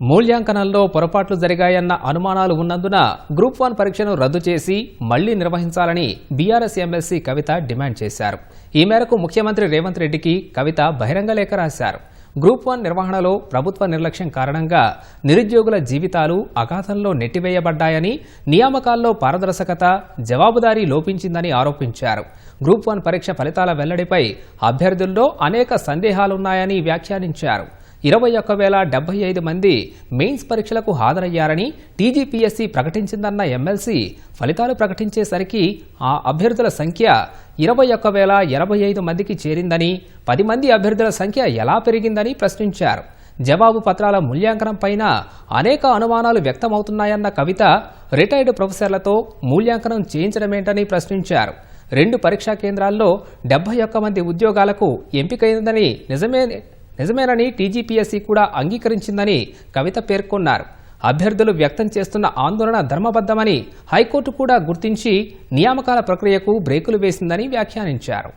మూల్యాంకనంలో పొరపాట్లు జరిగాయన్న అనుమానాలు ఉన్నందున గ్రూప్ వన్ పరీక్షను రద్దు చేసి మళ్ళీ నిర్వహించాలని బీఆర్ఎస్ ఎమ్మెల్సీ కవిత డిమాండ్ చేశారు. ఈ మేరకు ముఖ్యమంత్రి రేవంత్ రెడ్డికి కవిత బహిరంగ లేఖ రాశారు. గ్రూప్ వన్ నిర్వహణలో ప్రభుత్వ నిర్లక్ష్యం కారణంగా నిరుద్యోగుల జీవితాలు అగాధంలో నెట్టివేయబడ్డాయని నియామకాల్లో పారదర్శకత జవాబుదారీ లోపించిందని ఆరోపించారు. గ్రూప్ వన్ పరీక్ష ఫలితాల వెల్లడిపై అభ్యర్థుల్లో అనేక సందేహాలున్నాయని వ్యాఖ్యానించారు. ఇరవై ఒక్క వేల డెబ్బై ఐదు మంది మెయిన్స్ పరీక్షలకు హాజరయ్యారని టీజీపీఎస్సీ ప్రకటించిందన్న ఎమ్మెల్సీ ఫలితాలు ప్రకటించేసరికి ఆ అభ్యర్థుల సంఖ్య ఇరవై ఒక్క వేల ఎనభై ఐదు మందికి చేరిందని పది మంది అభ్యర్థుల సంఖ్య ఎలా పెరిగిందని ప్రశ్నించారు. జవాబు పత్రాల మూల్యాంకనం పైన అనేక అనుమానాలు వ్యక్తమవుతున్నాయన్న కవిత రిటైర్డ్ ప్రొఫెసర్లతో మూల్యాంకనం చేయించడమేంటని ప్రశ్నించారు. రెండు పరీక్షా కేంద్రాల్లో డెబ్బై ఒక్క మంది ఉద్యోగాలకు ఎంపికైందని నిజమే నిజమేనని టీజీపీఎస్సీ కూడా అంగీకరించిందని కవిత పేర్కొన్నారు. అభ్యర్థులు వ్యక్తం చేస్తున్న ఆందోళన ధర్మబద్ధమని హైకోర్టు కూడా గుర్తించి నియామకాల ప్రక్రియకు బ్రేకులు వేసిందని వ్యాఖ్యానించారు.